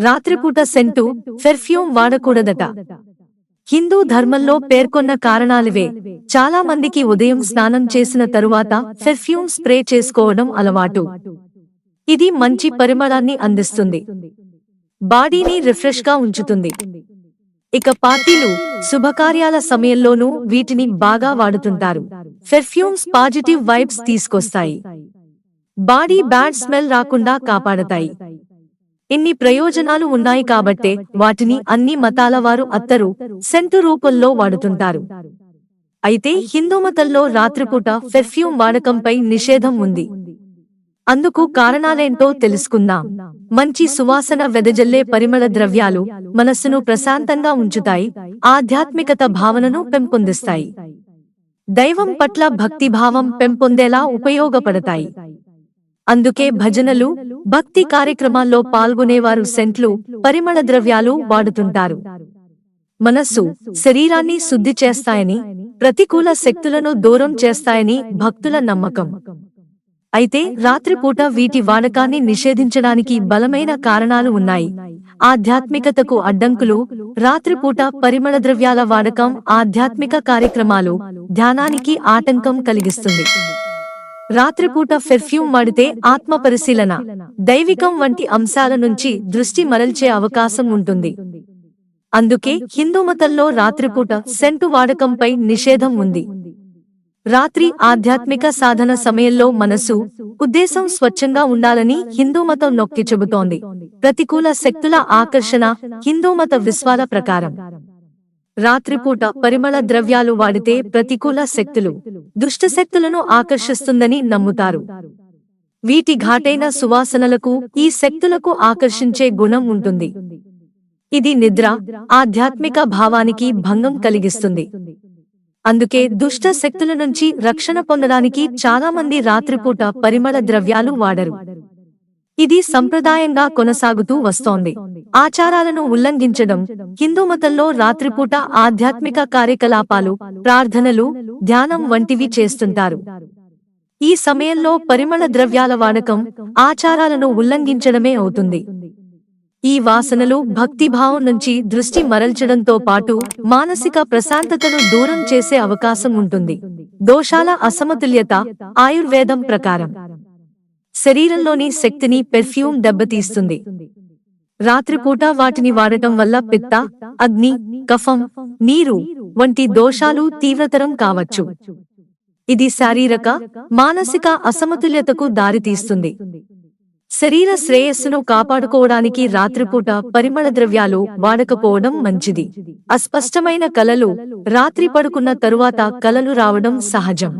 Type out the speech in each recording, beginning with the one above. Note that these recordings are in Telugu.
రాత్రిపూట సెంటు పెర్ఫ్యూమ్ వాడకూడదట. హిందూ ధర్మంలో పేర్కొన్న కారణాలివే. చాలా మందికి ఉదయం స్నానం చేసిన తరువాత పెర్ఫ్యూమ్ స్ప్రే చేసుకోవడం అలవాటు. ఇది మంచి పరిమళాన్ని అందిస్తుంది. బాడీని రిఫ్రెష్గా ఉంచుతుంది. ఇక పార్టీలు శుభకార్యాల సమయంలోనూ వీటిని బాగా వాడుతుంటారు. పెర్ఫ్యూమ్స్ పాజిటివ్ వైబ్స్ తీసుకొస్తాయి. బాడీ బ్యాడ్ స్మెల్ రాకుండా కాపాడతాయి. ఇన్ని ప్రయోజనాలు ఉన్నాయి కాబట్టే వాటిని అన్ని మతాల వారు అత్తరు సెంటు రూపంలో వాడుతుంటారు. అయితే హిందూ మతంలో రాత్రిపూట పెర్ఫ్యూమ్ వాడకంపై నిషేధం ఉంది. అందుకు కారణాలేంటో తెలుసుకుందాం. మంచి సువాసన వెదజల్లే పరిమళ ద్రవ్యాలు మనస్సును ప్రశాంతంగా ఉంచుతాయి ఆధ్యాత్మికత భావనను పెంపొందిస్తాయి. దైవం పట్ల భక్తిభావం పెంపొందేలా ఉపయోగపడతాయి. అందుకే భజనలు భక్తి కార్యక్రమాల్లో పాల్గొనేవారు సెంట్లు పరిమళ ద్రవ్యాలు వాడుతుంటారు. మనస్సు శరీరాన్ని శుద్ధి చేస్తాయని ప్రతికూల శక్తులను దూరం చేస్తాయని భక్తుల నమ్మకం. అయితే రాత్రిపూట వీటి వాడకాన్ని నిషేధించడానికి బలమైన కారణాలు ఉన్నాయి. ఆధ్యాత్మికతకు అడ్డంకులు రాత్రిపూట పరిమళ ద్రవ్యాల వాడకం ఆధ్యాత్మిక కార్యక్రమాలు ధ్యానానికి ఆటంకం కలిగిస్తుంది. రాత్రిపూట పెర్ఫ్యూమ్ వాడితే ఆత్మ పరిశీలన దైవికం వంటి అంశాల నుంచి దృష్టి మరల్చే అవకాశం ఉంటుంది. అందుకే హిందూ మతంలో రాత్రిపూట సెంటు వాడకంపై నిషేధం ఉంది. రాత్రి ఆధ్యాత్మిక సాధన సమయంలో మనసు ఉద్దేశం స్వచ్ఛంగా ఉండాలని హిందూ మతం నొక్కి చెబుతోంది. ప్రతికూల శక్తుల ఆకర్షణ హిందూ మత విశ్వాల ప్రకారం. రాత్రిపూట పరిమళ ద్రవ్యాలు వాడితే ప్రతికూల శక్తులు దుష్ట శక్తులను ఆకర్షిస్తుందని నమ్ముతారు. వీటి ఘాటైన సువాసనలకు ఈ శక్తులకు ఆకర్షించే గుణం ఉంటుంది. ఇది నిద్ర ఆధ్యాత్మిక భావానికి భంగం కలిగిస్తుంది. అందుకే దుష్ట శక్తుల నుంచి రక్షణ పొందడానికి చాలా మంది రాత్రిపూట పరిమళ ద్రవ్యాలు వాడరు. ఇది సంప్రదాయంగా కొనసాగుతూ వస్తోంది. ఆచారాలను ఉల్లంఘించడం హిందూ మతంలో రాత్రిపూట ఆధ్యాత్మిక కార్యకలాపాలు ప్రార్థనలు ధ్యానం వంటివి చేస్తుంటారు. ఈ సమయంలో పరిమళ ద్రవ్యాల వాడకం ఆచారాలను ఉల్లంఘించడమే అవుతుంది. ఈ వాసనలు భక్తిభావం నుంచి దృష్టి మరల్చడంతో పాటు మానసిక ప్రశాంతతను దూరం చేసే అవకాశం ఉంటుంది. దోషాల అసమతుల్యత ఆయుర్వేదం ప్రకారం. శరీరంలోని శక్తిని పెర్ఫ్యూమ్ దెబ్బతీస్తుంది. రాత్రిపూట వాటిని వాడటం వల్ల పిత్త అగ్ని కఫం నీరు వంటి దోషాలు తీవ్రతరం కావచ్చు. ఇది శారీరక మానసిక అసమతుల్యతకు దారితీస్తుంది. శరీర శ్రేయస్సును కాపాడుకోవడానికి రాత్రిపూట పరిమళ ద్రవ్యాలు వాడకపోవడం మంచిది. అస్పష్టమైన కలలు రాత్రి పడుకున్న తరువాత కలలు రావడం సహజం.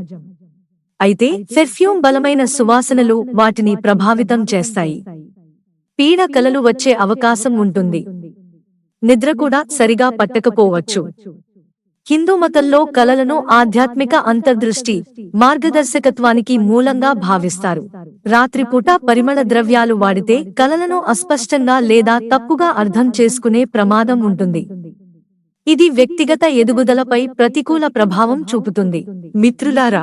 అయితే పెర్ఫ్యూమ్ బలమైన సువాసనలు వాటిని ప్రభావితం చేస్తాయి. పీడ కలలు వచ్చే అవకాశం ఉంటుంది. నిద్ర కూడా సరిగా పట్టకపోవచ్చు. హిందూ మతంలో కలలను ఆధ్యాత్మిక అంతర్దృష్టి మార్గదర్శకత్వానికి మూలంగా భావిస్తారు. రాత్రిపూట పరిమళ ద్రవ్యాలు వాడితే కలలను అస్పష్టంగా లేదా తప్పుగా అర్థం చేసుకునే ప్రమాదం ఉంటుంది. ఇది వ్యక్తిగత ఎదుగుదలపై ప్రతికూల ప్రభావం చూపుతుంది. మిత్రులారా